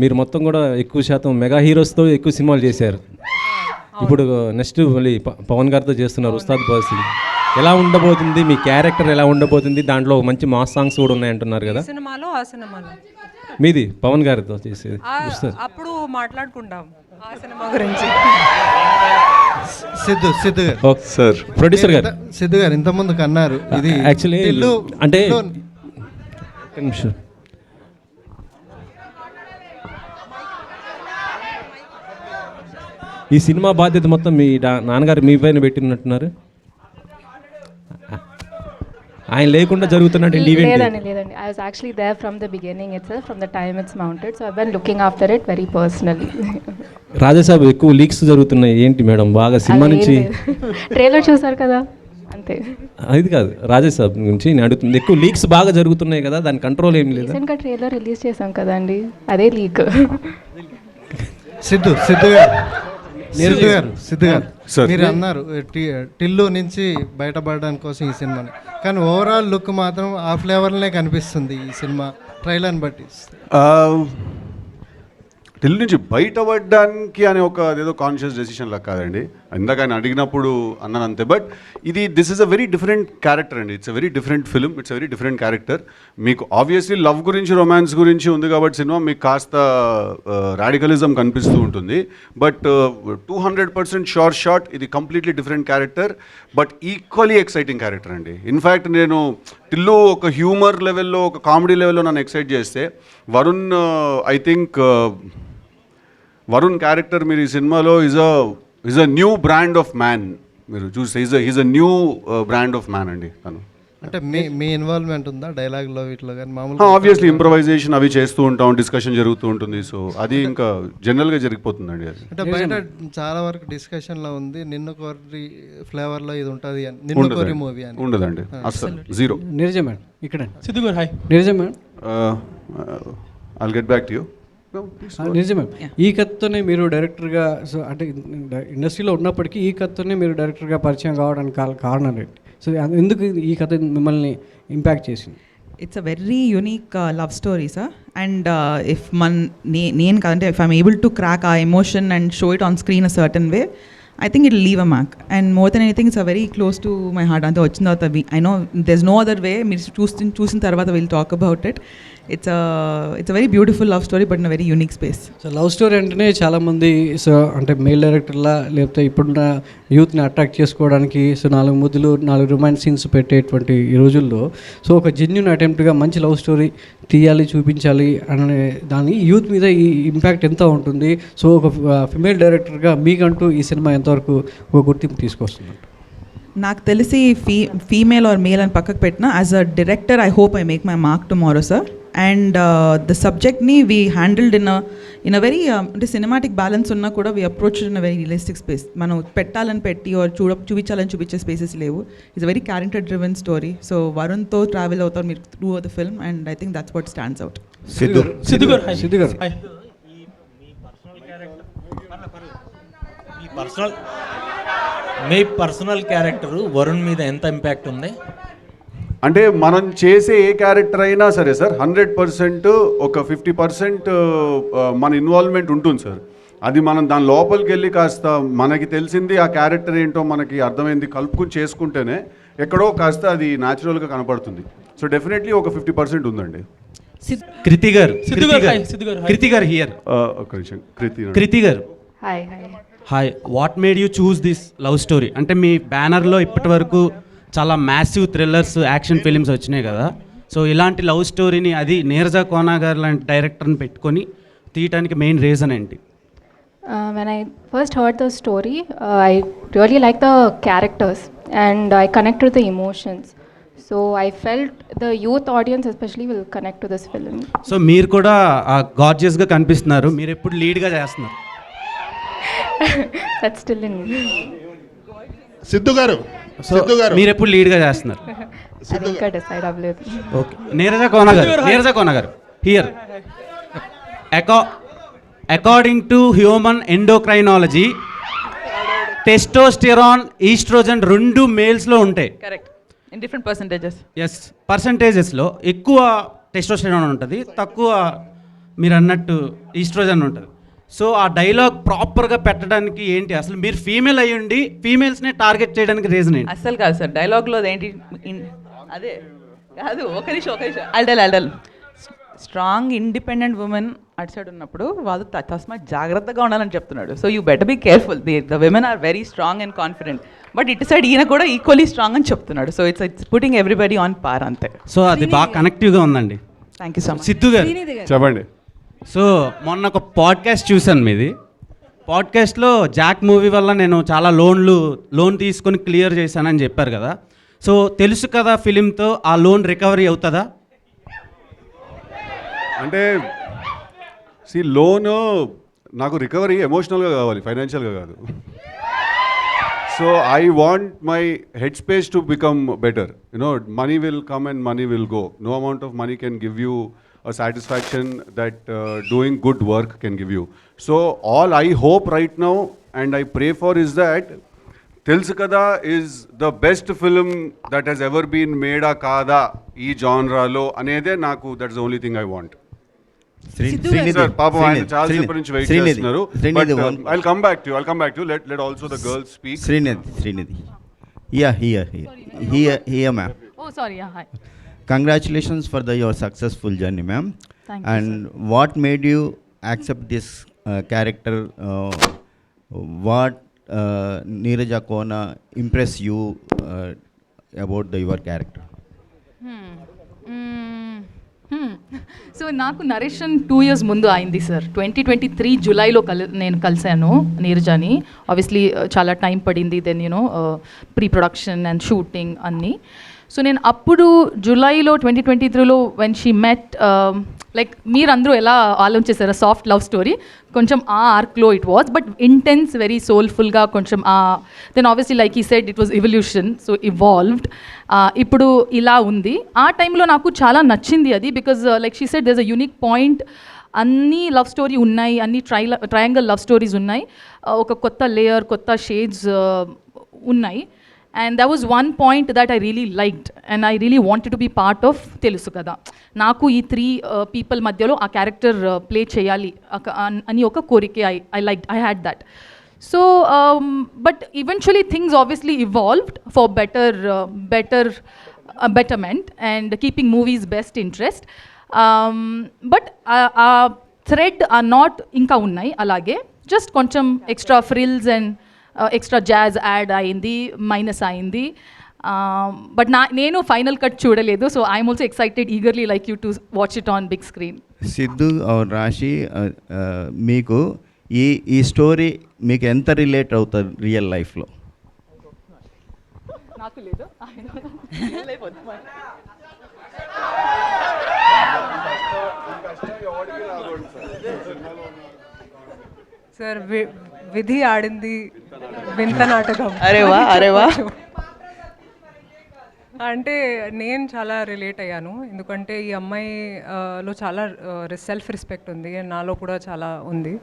మీరు మొత్తం కూడా ఎక్కువ శాతం మెగా హీరోస్తో ఎక్కువ సినిమాలు చేశారు. ఇప్పుడు నెక్స్ట్ మళ్ళీ పవన్ గారితో చేస్తున్నారు ఉస్తాద్ బాసి ఎలా ఉండబోతుంది? మీ క్యారెక్టర్ ఎలా ఉండబోతుంది? దాంట్లో మంచి మాస్ సాంగ్స్ కూడా ఉన్నాయంటున్నారు కదా. సినిమాలో ఆ సినిమాలో. మీది పవన్ గారితో చేసేది. అప్పుడు మాట్లాడుకుంటాం ఆ సినిమా గురించి. సిద్ధు సిద్ధు గారు. సార్. ప్రొడ్యూసర్ గారు. సిద్ధు గారు ఇంతకుముందుకు అన్నారు ఇది యాక్చువల్లీ అంటే నిమిషం. ఈ సినిమా బాధ్యత మొత్తం మీ నాన్నగారు మీ పైన పెట్టినట్టున్నారు? ఆయన లేకుండా జరుగుతున్నటువంటి ఈవెంట్ లేదండి లేదండి. I was actually there from the beginning it's from the time it's mounted so I been looking after it very personally Rajasaab ఎక్కువ లీక్స్ జరుగుతున్నాయి. ఏంటి మేడం? బాగా సినిమా నుంచి ట్రైలర్ చూసారు కదా? అంతే. అది కాదు. రాజాసాబ్ గురించి నేను అడుగుతుంది ఎక్కువ లీక్స్ బాగా జరుగుతున్నాయి కదా దాని కంట్రోల్ ఏం లేదా? రీసెంట్గా ట్రైలర్ రిలీజ్ చేసాం కదండి. అదే లీక్ సిద్ధు సిద్ధు గారు. సిద్ధు గారు సిద్ధు గారు. మీరు అన్నారు టి- టిల్లు నుంచి బయటపడడానికి కోసం ఈ సినిమాని. కానీ ఓవరాల్ లుక్ మాత్రం ఆ ఫ్లేవర్లనే కనిపిస్తుంది ఈ సినిమా ట్రైలర్ని బట్టి. ఢిల్లీ నుంచి బయటపడడానికి అనే ఒక ఏదో కాన్షియస్ డెసిషన్ లా కాదండి. ఇందాక ఆయన అడిగినప్పుడు అన్నాను అంతే. బట్ ఇది this is a very different character అండి. It's a very different film it's very different character మీకు ఆబ్వియస్లీ లవ్ గురించి రొమాన్స్ గురించి ఉంది కాబట్టి సినిమా మీకు కాస్త రాడికలిజం కనిపిస్తూ ఉంటుంది. But two hundred percent short short ఇది completely different character but equally exciting character అండి. ఇన్ఫ్యాక్ట్ నేను టిల్లు ఒక హ్యూమర్ లెవెల్లో ఒక కామెడీ లెవెల్లో నన్ను ఎక్సైట్ చేస్తే Varun I think Varun character మీరు ఈ సినిమాలో is a is a new brand of man మీరు చూస్తే is is a new brand of man అండి తను. అంటే మీ మీ ఇన్వాల్వ్మెంట్ ఉందా? డైలాగ్లో వీటిలో కానీ? మామూలు ఆబ్వియస్లీ ఇంప్రవైజేషన్ అవి చేస్తూ ఉంటాం డిస్కషన్ జరుగుతూ ఉంటుంది. సో అది ఇంకా జనరల్గా జరిగిపోతుందండి అది. అంటే బయట చాలా వరకు డిస్కషన్లో ఉంది నిన్ను కోరి ఫ్లేవర్లో ఇది ఉంటుంది అని నిన్ను కోరి మూవీ అని. ఉండదండి. అస్సలు జీరో నీరజ మేడం ఇక్కడ Siddhu garu hi Neeraja madam I'll get back to you Neeraja madam ఈ కథతోనే మీరు డైరెక్టర్గా సో అంటే ఇండస్ట్రీలో ఉన్నప్పటికీ ఈ కథతోనే మీరు డైరెక్టర్గా పరిచయం కావడానికి కారణం ఏంటి? సో ఎందుకు ఈ కథ మిమ్మల్ని ఇంపాక్ట్ చేసింది? It's a very unique love story sir and if Mann నే నేను కాదంటే if I'm able to crack a emotion and show it on screen a certain way I think it leave a mark and more than anything it's a very close to my heart అంతా వచ్చిన తర్వాత I know there's no other way మీరు చూసి చూసిన తర్వాత will talk about it it's it's a very beautiful love story but in very unique space so love story అంటేనే చాలామంది so అంటే మెయిల్ డైరెక్టర్లా లేకపోతే ఇప్పుడున్న యూత్ని అట్రాక్ట్ చేసుకోవడానికి సో నాలుగు ముద్దులు నాలుగు రొమాన్స్ సీన్స్ పెట్టేటువంటి ఈ రోజుల్లో సో ఒక జెన్యున్ అటెంప్ట్గా మంచి లవ్ స్టోరీ తీయాలి చూపించాలి అనే దాని యూత్ మీద ఈ ఇంపాక్ట్ ఎంత ఉంటుంది? సో ఒక ఫిమేల్ డైరెక్టర్గా మీకంటూ ఈ సినిమా ఎంతవరకు ఒక గుర్తింపు తీసుకొస్తుంది నాకు తెలిసి ఫీ ఫీమేల్ ఆర్ మేల్ అని పక్కకు పెట్టిన as a director I hope I make my mark tomorrow sir and the సబ్జెక్ట్ని we handled in in a very అంటే సినిమాటిక్ బ్యాలెన్స్ ఉన్నా కూడా we approach in a very realistic space మనం పెట్టాలని పెట్టి ఆర్ చూడ చూపించాలని చూపించే స్పేసెస్ లేవు. It's very character driven story so వరుణ్తో travel అవుతారు మీరు through the film and I think that's what stands out Siddhu. Siddhu garu hi Siddhu garu hi me personal మీ పర్సనల్ క్యారెక్టర్ వరుణ్ మీద ఎంత ఇంపాక్ట్ ఉంది? అంటే మనం చేసే ఏ క్యారెక్టర్ అయినా సరే సార్ హండ్రెడ్ పర్సెంట్ ఒక ఫిఫ్టీ పర్సెంట్ మన ఇన్వాల్వ్మెంట్ ఉంటుంది సార్. అది మనం దాని లోపలికి వెళ్ళి కాస్త మనకి తెలిసింది ఆ క్యారెక్టర్ ఏంటో మనకి అర్థమైంది కలుపుకుని చేసుకుంటేనే ఎక్కడో కాస్త అది న్యాచురల్గా కనపడుతుంది. సో డెఫినెట్లీ ఒక ఫిఫ్టీ పర్సెంట్ ఉందండి. కృతి గారు కృతి గారు. హియర్. ఒక నిమిషం. Kriti Kriti garu. Hi hi hi what made you choose this love story అంటే మీ బ్యానర్లో ఇప్పటి వరకు చాలా మ్యాసివ్ థ్రిల్లర్స్ యాక్షన్ ఫిలిమ్స్ వచ్చినాయి కదా. సో ఇలాంటి లవ్ స్టోరీని అది నీరజ కోనా గారు లాంటి డైరెక్టర్ని పెట్టుకొని తీయటానికి మెయిన్ రీజన్ ఏంటి? Uh, when I first heard the story, uh, I really liked the characters and I connect to the emotions. So I felt the youth audience especially will connect to this film. So మీరు కూడా గార్జియస్గా కనిపిస్తున్నారు. మీరు ఎప్పుడు లీడ్గా చేస్తున్నారు? That's still in. me. Siddhu గారు సిద్ధు గారు. మీరు ఎప్పుడు లీడ్గా చేస్తున్నారు అది ఇంకా డిసైడ్ అవ్వలేదు ఓకే నీరజ కోన గారు నీరజ కోన గారు here Aka according to human endocrinology testosterone estrogen రెండు మేల్స్లో ఉంటాయి. Correct in different percentages yes పర్సంటేజెస్లో ఎక్కువ టెస్టోస్టెరాన్ ఉంటుంది తక్కువ మీరు అన్నట్టు ఈస్ట్రోజన్ ఉంటుంది. సో ఆ డైలాగ్ ప్రాపర్గా పెట్టడానికి ఏంటి? అసలు మీరు ఫీమేల్ అయ్యి ఉండి ఫీమేల్స్నే టార్గెట్ చేయడానికి రీజన్ ఏంటి? అస్సలు కాదు సార్ డైలాగ్లో ఏంటి అదే కాదు ఒక నిమిషం ఒక నిమిషం. అల్డల్ అల్డల్ స్ట్రాంగ్ ఇండిపెండెంట్ ఉమెన్ అటు సైడ్ ఉన్నప్పుడు వాళ్ళు త- తస్మాత్ జాగ్రత్తగా ఉండాలని చెప్తున్నాడు. So you better be careful the the women are very strong and confident but ఇటు సైడ్ ఈయన కూడా ఈక్వలీ స్ట్రాంగ్ అని చెప్తున్నాడు. So it's it's putting everybody on par అంతే. సో అది బాగా కనెక్టివ్గా ఉందండి. Thank you so much Siddhu garu. చెప్పండి. సో మొన్న ఒక పాడ్కాస్ట్ చూశాను మీది. పాడ్కాస్ట్లో జాక్ మూవీ వల్ల నేను చాలా లోన్లు లోన్ తీసుకొని క్లియర్ చేశానని చెప్పారు కదా. సో తెలుసు కదా ఫిలింతో ఆ లోన్ రికవరీ అవుతుందా? అంటే సి లోన్ నాకు రికవరీ ఎమోషనల్గా కావాలి ఫైనాన్షియల్గా కాదు. So I want my head space to become better you know money will come and money will go no amount of money can give you a satisfaction that doing good work can give you so all I hope right now and I pray for is that తెలుసు కదా is the best film that he's ever been made కాదా ఈ జాన్రాలో అనేదే నాకు that's only thing I want sir పాపం ఆయన చాలా సేపటి నుంచి వెయిట్ చేస్తున్నారు I come back to I come back to let let also the girls speak Srinidhi, Srinidhi. Yeah, here, here. Here, here, ma'am. Oh, sorry. Yeah, hi. Congratulations for the your successful journey ma'am and what made you accept this character what Neeraja Kona impress you about the your character so నాకు narration two years ముందు అయింది sir twenty twenty three జులైలో కలి నేను కలిశాను నీరజాని. Obviously uh, చాలా time పడింది then you know pre production and shooting అన్నీ. సో నేను అప్పుడు జూలైలో ట్వంటీ ట్వంటీ త్రీలో వెన్ షీ మెట్ లైక్ మీరందరూ ఎలా ఆలోచించారు సాఫ్ట్ లవ్ స్టోరీ కొంచెం ఆ ఆర్క్లో it was but intense very సోల్ఫుల్గా కొంచెం ఆ దెన్ ఆబ్వియస్లీ లైక్ ఈ said it was evolution so evolved ఇప్పుడు ఇలా ఉంది. ఆ టైంలో నాకు చాలా నచ్చింది అది because like she said there's a unique point అన్ని లవ్ స్టోరీ ఉన్నాయి అన్ని ట్రై ట్రయాంగల్ లవ్ స్టోరీస్ ఉన్నాయి. ఒక కొత్త లేయర్ కొత్త షేడ్స్ uh, ఉన్నాయి. And that was one point that I really liked and I really wanted to be part of తెలుసు కదా నాకు ఈ త్రీ పీపుల్ మధ్యలో ఆ క్యారెక్టర్ ప్లే చేయాలి ఒక- అన్- అని ఒక కోరిక I I like I had that so but eventually things obviously evolved for better better betterment and keeping movies best interest but uh thread uh not ఇంకా ఉన్నాయి అలాగే జస్ట్ కొంచెం extra frills and extra jazz add అయింది minus అయింది. But నా నేను final cut చూడలేదు so I'm also excited eagerly like you to watch it on big screen Siddhu Raashi uh, uh, మీకు ఈ ఈ స్టోరీ మీకు ఎంత రిలేట్ అవుతుంది రియల్ లైఫ్లో నాకు లేదు. సార్ వి- విధి ఆడింది వింత నాటకం. అరే వా, అరే వా. అంటే నేను చాలా రిలేట్ అయ్యాను. ఎందుకంటే ఈ అమ్మాయి ఆ, లో చాలా సెల్ఫ్ రెస్పెక్ట్ ఉంది. నాలో కూడా చాలా ఉంది.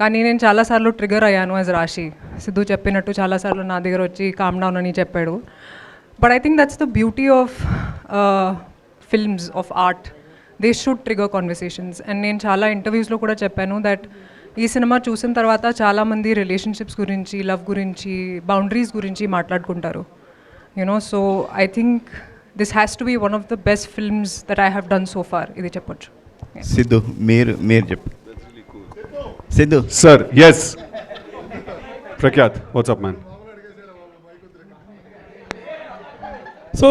కానీ నేను చాలాసార్లు ట్రిగర్ అయ్యాను యాజ్ రాశి సిద్ధు చెప్పినట్టు చాలాసార్లు నా దగ్గర వచ్చి కామ్ డౌన్ అని చెప్పాడు. But I think that's the beauty of films of art they should trigger conversations and నేను చాలా ఇంటర్వ్యూస్లో కూడా చెప్పాను దట్ ఈ సినిమా చూసిన తర్వాత చాలామంది రిలేషన్షిప్స్ గురించి లవ్ గురించి బౌండరీస్ గురించి మాట్లాడుకుంటారు. You know so I think this has to be one of the best films that I have done so far ఇది చెప్పొచ్చు. సిద్ధు మీరు మీరు చెప్పు. Siddhu sir S Prakhyath what's up man so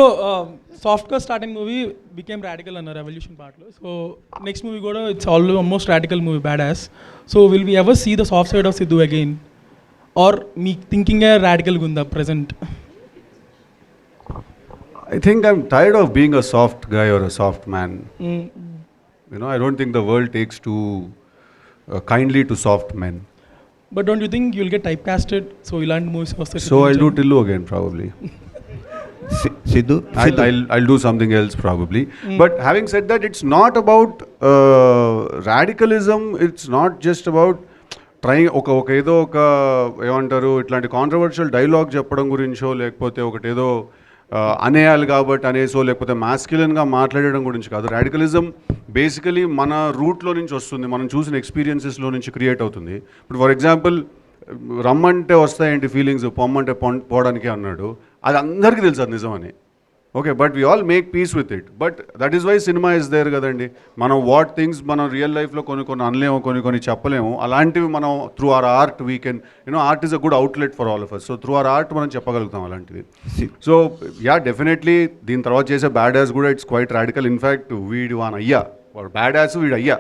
సాఫ్ట్గా స్టార్టింగ్ మూవీ బికేమ్ రాడికల్ అన్న revolution పార్ట్లో so next movie కూడా it's all almost radical movie bad ass so will we ever see the soft side of Siddhu again or మీ థింకింగే రాడికల్గా ఉందా present I think I'm tired of being a soft guy or a soft man. You know, I don't think the world takes too uh, kindly to soft men. But don't you think you'll get type casted so ఇలాంటి movies వస్తాయి So I'll do Tillu again, probably. Siddhu I'll, Siddhu I'll, I'll do something else, probably. But having said that, it's not about uh, radicalism, it's not just about trying ఒక ఒక ఏదో ఒక ఏమంటారు ఇట్లాంటి controversial dialogue చెప్పడం గురించో లేకపోతే ఒకటి ఏదో అనేయాలి కాబట్టి అనేసో లేకపోతే మాస్క్యులన్గా మాట్లాడడం గురించి కాదు. రాడికలిజం బేసికలీ మన రూట్లో నుంచి వస్తుంది. మనం చూసిన ఎక్స్పీరియన్సెస్లో నుంచి క్రియేట్ అవుతుంది. ఇప్పుడు ఫర్ ఎగ్జాంపుల్ రమ్మంటే వస్తాయేంటి ఫీలింగ్స్ పొమ్మంటే పోవడానికి అన్నాడు. అది అందరికీ తెలుసు అది నిజమని. Okay but we all make peace with it but that is why cinema is there కదండి. మనం వాట్ థింగ్స్ మనం రియల్ లైఫ్లో కొన్ని కొన్ని అనలేము కొన్ని కొన్ని చెప్పలేము. అలాంటివి మనం through our art we can you know art is a good outlet for all of us so through our art మనం చెప్పగలుగుతాం అలాంటివి సో యా డెఫినెట్లీ దీని తర్వాత చేసే బ్యాడ్ యాస్ కూడా it's quite radical in fact వీడి వాన్ అయ్యా వాడు బ్యాడ్ యాస్ వీడు అయ్యా.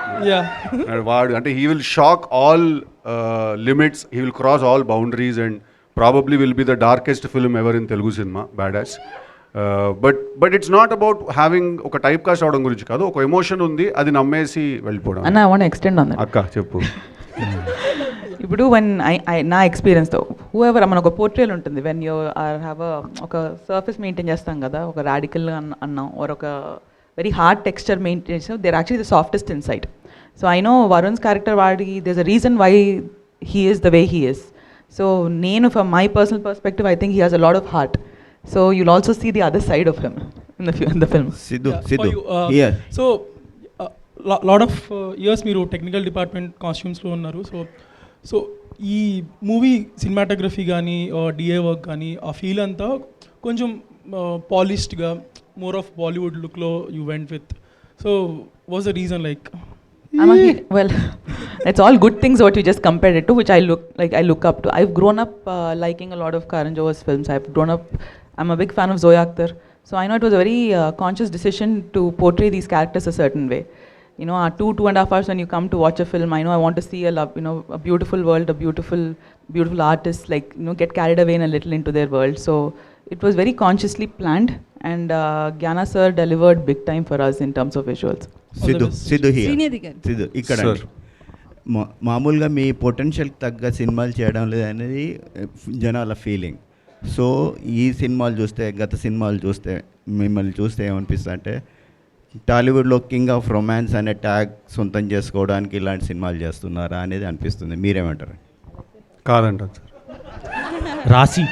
వాడు అంటే he will shock all limits he will cross all boundaries and probably will be the darkest film ever in Telugu cinema bad ass but but it's not about having ఒక type cast అవడం గురించి కాదు ఒక emotion ఉంది అది నమ్మేసి వెళ్ళిపోవడం. అన్న వాంట్ ఎక్స్టెండ్ అక్క చెప్పు. ఇప్పుడు వన్ ఐ ఐ నా ఎక్స్పీరియన్స్తో హూ ఎవర్ మన ఒక పోర్ట్రేల్ ఉంటుంది వెన్ యూ ఆర్ హ్యావ్ ఒక సర్ఫేస్ మెయింటైన్ చేస్తాం కదా ఒక రాడికల్ అన్న ఒక వెరీ హార్డ్ టెక్స్చర్ మెయింటైన్ చేస్తాం దేర్ యాక్చువల్లీ ద సాఫ్టెస్ట్ ఇన్ side so I know Varun's character వాడి there's a reason why he is the way he is so నేను from my personal perspective I think he has a lot of heart so you'll also see the other side of him in the in the film Siddhu Siddhu uh, so lot of years మీరు technical department కాస్ట్యూమ్స్లో ఉన్నారు. So so ఈ movie cinematography కానీ DA work కానీ ఆ feel అంతా కొంచెం పాలిష్డ్గా more of Bollywood look lo you went with. So what's the reason like? I'm a, well, it's all good things what you just compared it to, which I look like I look up to. I've grown up uh, liking a lot of Karan Johar's films. I've grown up. I'm a big fan of Zoya Akhtar, so I know it was a very uh, conscious decision to portray these characters a certain way. You know, two two and a half hours when you come to watch a film, I know I want to see a love, you know, a beautiful world, a beautiful beautiful artist, like you know, get carried away in a little into their world. So it was very consciously planned and uh, Gyana sir delivered big time for us in terms of visuals. Siddhu Siddhu. Siddhu ఇక్కడ. అండి. మామూలుగా మీ పొటెన్షియల్కి తగ్గ సినిమాలు చేయడం లేదనేది eh, జనాల feeling so ఈ సినిమాలు చూస్తే గత సినిమాలు చూస్తే మిమ్మల్ని చూస్తే ఏమనిపిస్తుంది అంటే టాలీవుడ్లో కింగ్ ఆఫ్ రొమాన్స్ అనే ట్యాగ్ సొంతం చేసుకోవడానికి ఇలాంటి సినిమాలు చేస్తున్నారా అనేది అనిపిస్తుంది మీరేమంటారు కాదంట రాశి